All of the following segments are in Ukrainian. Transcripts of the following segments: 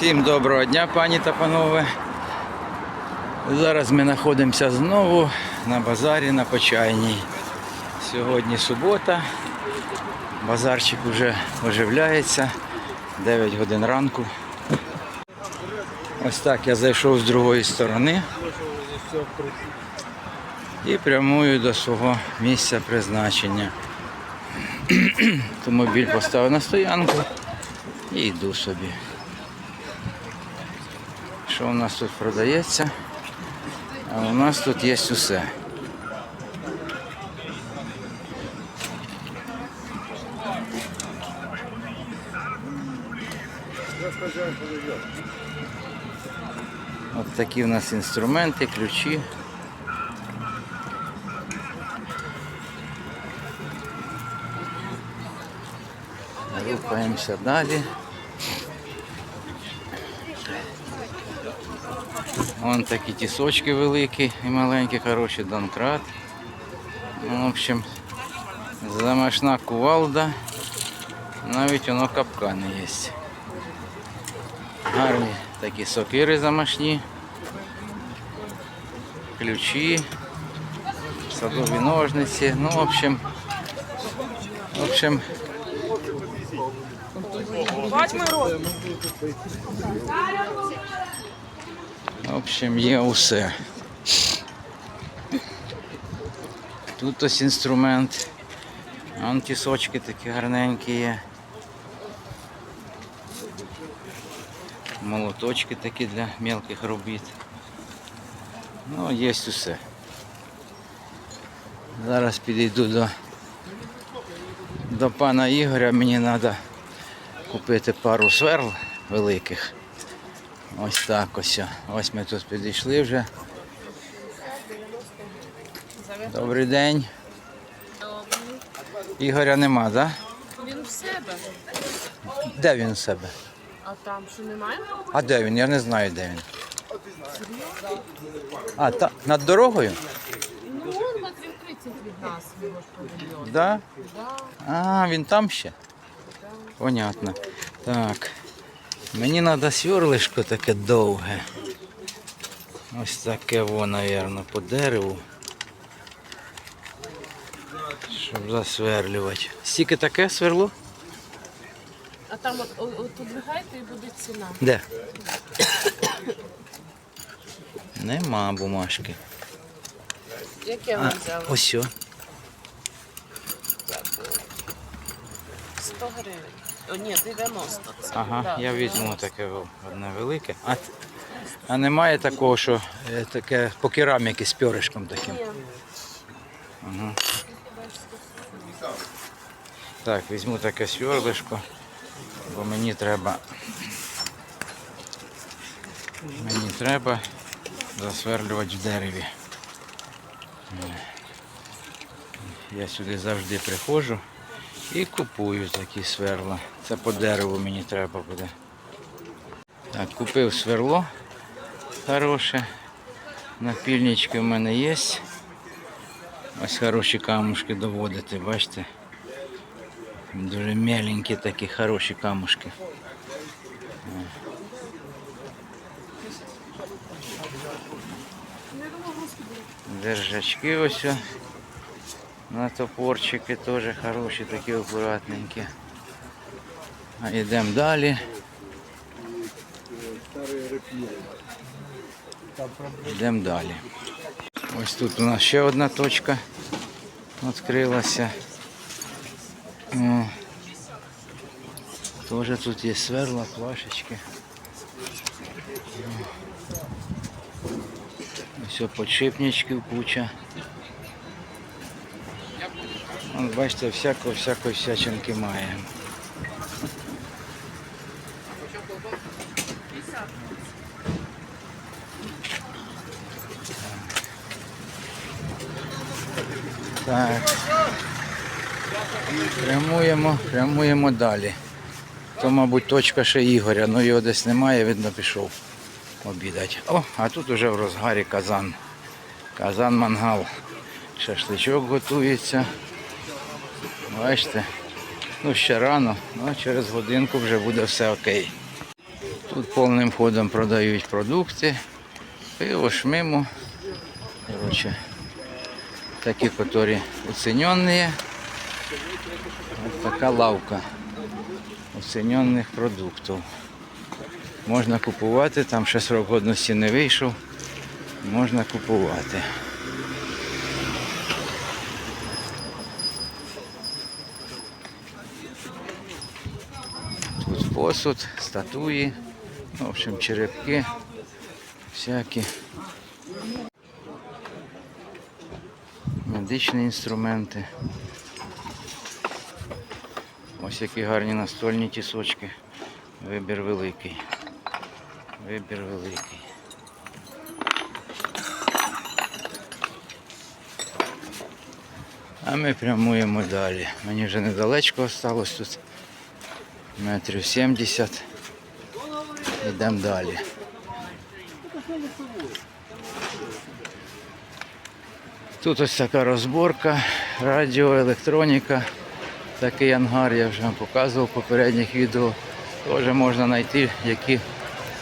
Всім доброго дня, пані та панове. Зараз ми знаходимося знову на базарі на Почайній. Сьогодні субота. Базарчик вже оживляється. 9 годин ранку. Ось так я зайшов з другої сторони і прямую до свого місця призначення. Автомобіль поставив на стоянку і йду собі. Що у нас тут продається? А у нас тут є усе. От такі у нас інструменти, ключі. Рухаємося далі. Вон такі тісочки великі і маленькі, хороші, донкрат. Ну, В общем, замашна кувалда. Навіть воно капкани є. Гарні такі сокири замашні. Ключі, садові ножниці. Ну, в общем, в общем, В общем, є усе. Тут ось інструмент. Вон тісочки такі гарненькі є. Молоточки такі для мелких робіт. Ну, є усе. Зараз підійду до, до пана Ігоря, мені треба купити пару сверл великих. Ось так ось. Ось ми тут підійшли вже. Добрий день. Ігоря нема, так? Він в себе. Де він у себе? А там що немає? А де він? Я не знаю, де він. А, та, над дорогою? Ну, он метрів 30 від нас, його ж павільйон. Да? Да. А, він там ще? Понятно. Так. Мені треба сверлишко таке довге. Ось таке во, мабуть, по дереву. Щоб засверлювати. Стільки таке сверло? А там от, от, от одвигайте і буде ціна. Де? Нема бумажки. Яке ви взяли? ось. сьо. 100 гривень. О, ні, 90. Це. Ага, Да, я 90. візьму таке одне велике. А, а немає такого, що е, таке по кераміки з пьоришком таким. Ні. Ага. Так, візьму таке сверлишко, бо мені треба. Мені треба засверлювати в дереві. Я сюди завжди приходжу і купую такі сверла. Це по дереву мені треба буде. Так, купив сверло хороше. Напільнички в мене є. Ось хороші камушки доводити, бачите? Дуже меленькі такі хороші камушки. Держачки ось. На топорчики теж хороші, такі акуратненькі. А йдемо далі. Йдемо далі. Ось тут у нас ще одна точка відкрилася. Тоже тут є сверла, плашечки. Все подшипничків куча. Вон, бачите, всякої всякої всячинки має. Так. Прямуємо, прямуємо далі. То, мабуть, точка ще Ігоря, ну його десь немає, видно, пішов обідати. О, а тут уже в розгарі казан. Казан мангал. Шашличок готується. Бачите? Ну ще рано, ну через годинку вже буде все окей. Тут повним ходом продають продукти. Пиво, шмиму. Короче, такі, які оцінені. Ось така лавка оцінених продуктів. Можна купувати, там ще срок годності не вийшов. Можна купувати. Тут посуд, статуї, ну, в общем, черепки всякі. Медичні інструменти. Ось які гарні настольні тісочки. Вибір великий. Вибір великий. А ми прямуємо далі. Мені вже недалечко осталось тут. Метрів 70. Йдемо далі. Тут ось така розборка, радіо, електроніка. Такий ангар я вже вам показував в попередніх відео. Теж можна знайти, які,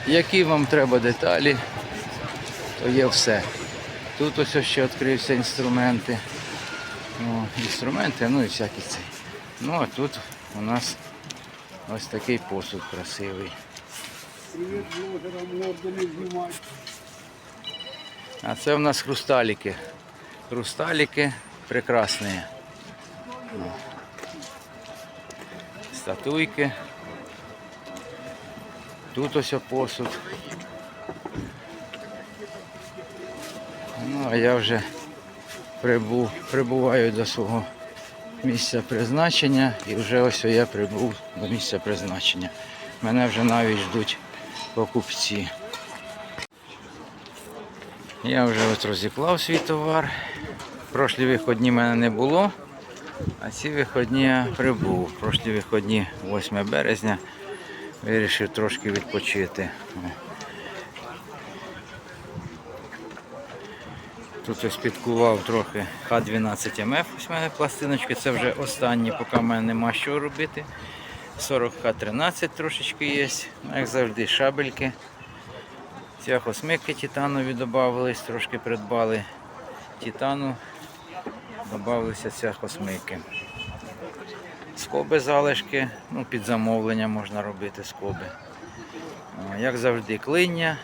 які вам треба деталі, то є все. Тут ось ще відкрився інструменти. О, інструменти, ну і всякі ці. Ну а тут у нас ось такий посуд красивий. Привет, блогерам морду не знімай. А це у нас хрусталики. Хрусталики прекрасні. Статуйки. Тут ось посуд. Ну, а я вже прибув, прибуваю до свого місця призначення і вже ось я прибув до місця призначення. Мене вже навіть ждуть покупці. Я вже от розіклав свій товар. Прошлі виходні мене не було, а ці виходні я прибув. Прошлі виходні 8 березня вирішив трошки відпочити. Тут ось підкував трохи Х12МФ, ось в мене пластиночки, це вже останні, поки в мене нема що робити. 40Х13 трошечки є, як завжди, шабельки. Цвяхосмики титанові додавались, трошки придбали титану, додавалися цвяхосмики. Скоби залишки, ну, під замовлення можна робити скоби. Як завжди, клиння.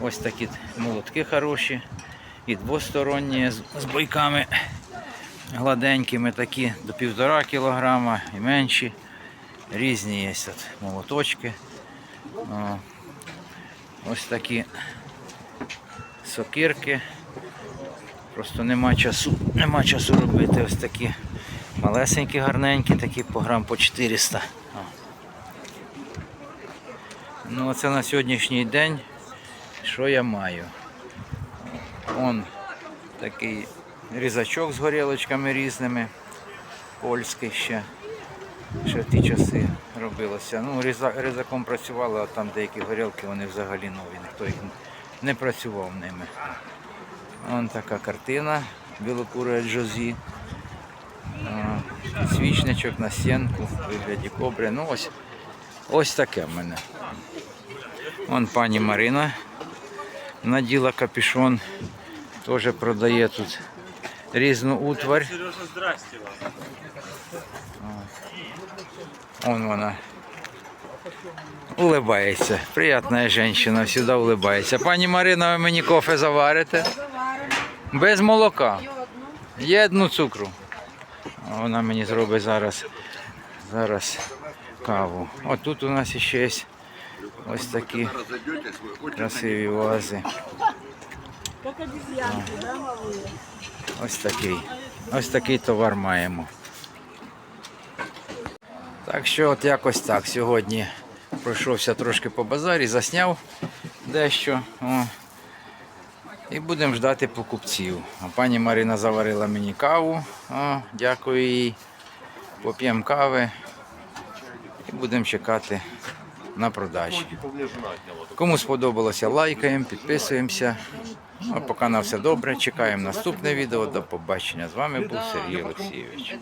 Ось такі молотки хороші. І двосторонні з, бойками гладенькими, такі до півтора кілограма і менші. Різні є от молоточки. Ось такі сокирки. Просто нема часу, нема часу робити ось такі малесенькі, гарненькі, такі по грам по 400. О. Ну оце на сьогоднішній день, що я маю. Он такий різачок з горілочками різними, польський ще. Ще в ті часи робилося. Ну, різа- різаком працювали, а там деякі горілки вони взагалі нові, ніхто їх не працював ними. Вон така картина білокура Джозі. Свічничок на стінку в вигляді кобри. Ну ось, ось таке в мене. Вон пані Марина наділа капюшон, теж продає тут різну утварь. Сережа, здрасте вам. Вон вона. Улыбається. Приятна жінка, завжди улыбається. Пані Марина, ви мені кофе заварите? Без молока. Є одну цукру. Вона мені зробить зараз, зараз каву. От тут у нас ще є ось такі красиві вази. Ось такий. Ось такий товар маємо. Так що от якось так. Сьогодні пройшовся трошки по базарі, засняв дещо. О. І будемо ждати покупців. А пані Марина заварила мені каву. О, дякую їй. Поп'ємо кави і будемо чекати на продажі. Кому сподобалося, лайкаємо, підписуємося. Ну, а поки на все добре. Чекаємо наступне відео. До побачення. З вами був Сергій Олексійович.